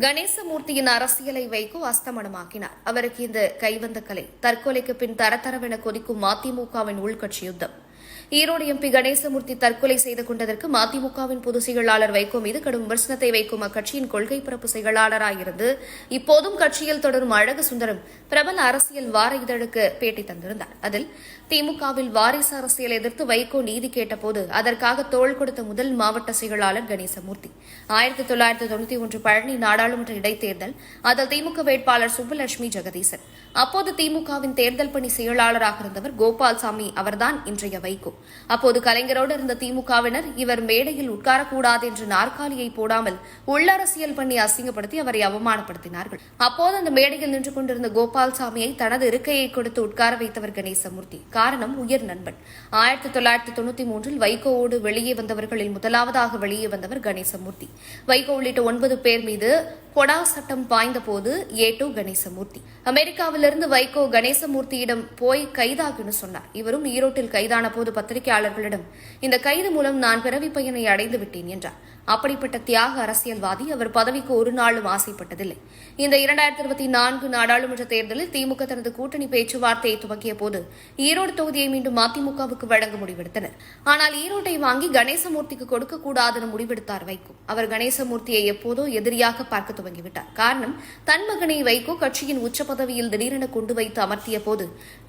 கணேசமூர்த்தியின் அரசியலை வைகோ அஸ்தமனமாக்கினார். அவருக்கு இந்த கைவந்த கலை தற்கொலைக்கு பின் தரதரவென கொதிக்கும் மதிமுகவின் உள்கட்சி யுத்தம். ஈரோடு எம்பி கணேசமூர்த்தி தற்கொலை செய்து கொண்டதற்கு மதிமுகவின் பொதுச் செயலாளர் வைகோ மீது கடும் விமர்சனத்தை வைக்கும் அக்கட்சியின் கொள்கை பரப்பு செயலாளராயிருந்து இப்போதும் கட்சியில் தொடரும் அழகு சுந்தரம் பிரபல அரசியல் வார இதழுக்கு பேட்டி தந்திருந்தார். அதில் திமுகவில் வாரிசு அரசியல் எதிர்த்து வைகோ நீதி கேட்டபோது அதற்காக தோள் கொடுத்த முதல் மாவட்ட செயலாளர் கணேசமூர்த்தி. ஆயிரத்தி தொள்ளாயிரத்தி தொண்ணூத்தி ஒன்று பழனி நாடாளுமன்ற இடைத்தேர்தல் அதில் திமுக வேட்பாளர் சுப்புலட்சுமி ஜெகதீசன். அப்போது திமுகவின் தேர்தல் பணி செயலாளராக இருந்தவர் கோபால்சாமி அவர்தான் இன்றைய வை வைகோ அப்போது கலைஞரோடு இருந்த திமுகவினர் இவர் மேடையில் உட்காரக்கூடாது என்று நாற்காலியை போடாமல் உள்ளரசியல் பண்ணி அசிங்கப்படுத்தி அவரை அவமானப்படுத்தினார்கள். அப்போது அந்த மேடையில் நின்று கொண்டிருந்த கோபால்சாமியை தனது இருக்கையை கொடுத்து உட்கார வைத்தவர் கணேசமூர்த்தி. காரணம் உயர் நண்பன். ஆயிரத்தி தொள்ளாயிரத்தி தொண்ணூத்தி மூன்றில் வைகோவோடு வெளியே வந்தவர்களில் முதலாவதாக வெளியே வந்தவர் கணேசமூர்த்தி. வைகோ உள்ளிட்ட ஒன்பது பேர் மீது கொடா சட்டம் பாய்ந்தபோது ஏ டு கணேசமூர்த்தி. அமெரிக்காவிலிருந்து வைகோ கணேசமூர்த்தியிடம் போய் கைதாகுன்னு சொன்னார். இவரும் ஈரோட்டில் கைதான போது பத்திரிகையாளர்களிடம் இந்த கைது மூலம் நான் பிறவி பயனை அடைந்து விட்டேன் என்றார். அப்படிப்பட்ட தியாக அரசியல்வாதி அவர் பதவிக்கு ஒரு நாளும் ஆசைப்பட்டதில்லை. இந்த இரண்டாயிரத்தி இருபத்தி நான்கு நாடாளுமன்ற தேர்தலில் திமுக தனது கூட்டணி பேச்சுவார்த்தையை துவக்கிய போது ஈரோடு தொகுதியை மீண்டும் மதிமுகவுக்கு வழங்க முடிவெடுத்தனர். ஆனால் ஈரோட்டை வாங்கி கணேசமூர்த்திக்கு கொடுக்கக்கூடாதுன்னு முடிவெடுத்தார் வைகோ. அவர் கணேசமூர்த்தியை எப்போதோ எதிரியாக பார்க்க துவங்கிவிட்டார். காரணம் தன் மகனை வைகோ கட்சியின் உச்ச பதவியில் திடீரென கொண்டு வைத்து அமர்த்திய போது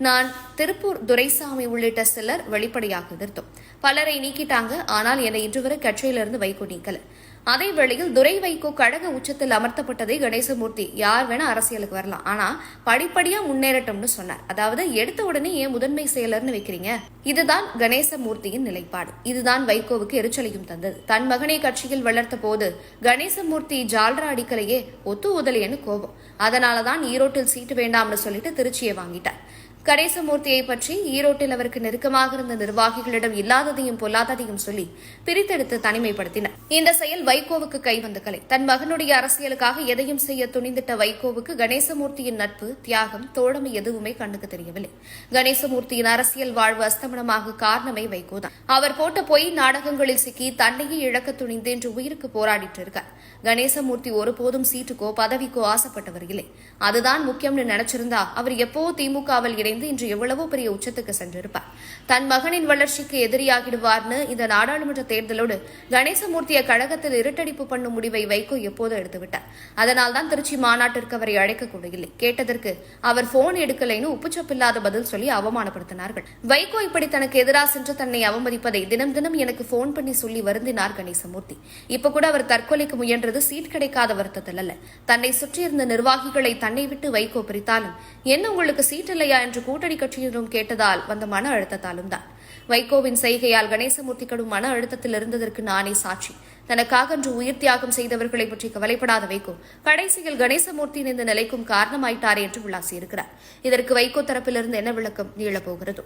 நான் திருப்பூர் துரைசாமி உள்ளிட்ட சிலர் வெளிப்படையாக எதிர்த்தோம். பலரை நீக்கிட்டாங்க ஆனால் என்னை இன்று வரை கட்சியிலிருந்து வைகோ நீக்கல அதே வேளையில் துரை வைகோ கழக உச்சத்தில் அமர்த்தப்பட்டதை கணேசமூர்த்தி. யார் வேணா அரசியலுக்கு வரலாம். ஆனா படிப்படியா முன்னேறட்டும்னு சொன்னார். அதாவது எடுத்த உடனே ஏன் முதன்மை செயலர்னு வைக்கிறீங்க? இதுதான் கணேசமூர்த்தியின் நிலைப்பாடு. இதுதான் வைகோவுக்கு எரிச்சலையும் தந்தது. தன் மகனை கட்சியில் வளர்த்த போது கணேசமூர்த்தி ஜால்ரா அடிக்கலையே ஒத்து உதலையன்னு கோபம். அதனாலதான் ஈரோட்டில் சீட்டு வேண்டாம்னு சொல்லிட்டு திருச்சியை வாங்கிட்டார். கணேசமூர்த்தியை பற்றி ஈரோட்டில் அவருக்கு நெருக்கமாக இருந்த நிர்வாகிகளிடம் இல்லாததையும் பொல்லாததையும் சொல்லி பிரித்தெடுத்து தனிமைப்படுத்தினர். இந்த செயல் வைகோவுக்கு கைவந்த கலை. தன் மகனுடைய அரசியலுக்காக எதையும் செய்ய துணிந்திட்ட வைகோவுக்கு கணேசமூர்த்தியின் நட்பு தியாகம் தோழமை எதுவுமே கண்ணுக்கு தெரியவில்லை. கணேசமூர்த்தியின் அரசியல் வாழ்வு அஸ்தமனமாக காரணமே வைகோதான். அவர் போட்ட பொய் நாடகங்களில் சிக்கி தன்னையே இழக்க துணிந்து என்று உயிருக்கு போராடிட்டு இருக்கார் கணேசமூர்த்தி ஒருபோதும் சீட்டுக்கோ பதவிக்கோ ஆசைப்பட்டவர் இல்லை. அதுதான் முக்கியம்னு நினைச்சிருந்தா அவர் எப்போ திமுகவில் இணைந்து இன்று எவ்வளவோ பெரிய உச்சத்துக்கு சென்றிருப்பார். தன் மகனின் வளர்ச்சிக்கு எதிரியாகிடுவார்னு இந்த நாடாளுமன்ற தேர்தலோடு கணேசமூர்த்தியை கழகத்தில் இருட்டடிப்பு பண்ணும் முடிவை வைகோ எப்போது எடுத்துவிட்டார். அதனால்தான் திருச்சி மாநாட்டிற்கு அவரை அழைக்க கூட இல்லை. கேட்டதற்கு அவர் போன் எடுக்கலைன்னு உப்புச்சப்பில்லாத பதில் சொல்லி அவமானப்படுத்தினார்கள். வைகோ இப்படி தனக்கு எதிராக சென்று தன்னை அவமதிப்பதை தினம் தினம் எனக்கு போன் பண்ணி சொல்லி வருந்தினார் கணேசமூர்த்தி. இப்ப கூட அவர் தற்கொலைக்கு முயன்றது சீட் கிடைக்காத வருத்தத்தில் அல்ல. தன்னை சுற்றியிருந்த நிர்வாகிகளை தன்னை விட்டு வைகோ பிரித்தாலும் என்ன உங்களுக்கு சீட் இல்லையா? என்று கூட்டணி கட்சியினரும் கேட்டதால் வந்த மன அழுத்தத்தாலும் தான். வைகோவின் செய்கையால் கணேசமூர்த்தி கடும் மன அழுத்தத்தில் இருந்ததற்கு நானே சாட்சி. தனக்காக என்று உயிர் தியாகம் செய்தவர்களை பற்றி கவலைப்படாத வைகோ கடைசியில் கணேசமூர்த்தியின் இந்த நிலைக்கும் காரணமாயிட்டாரே என்று விளாசியிருக்கிறார் இதற்கு வைகோ தரப்பிலிருந்து என்ன விளக்கம் நீளப்போகிறது?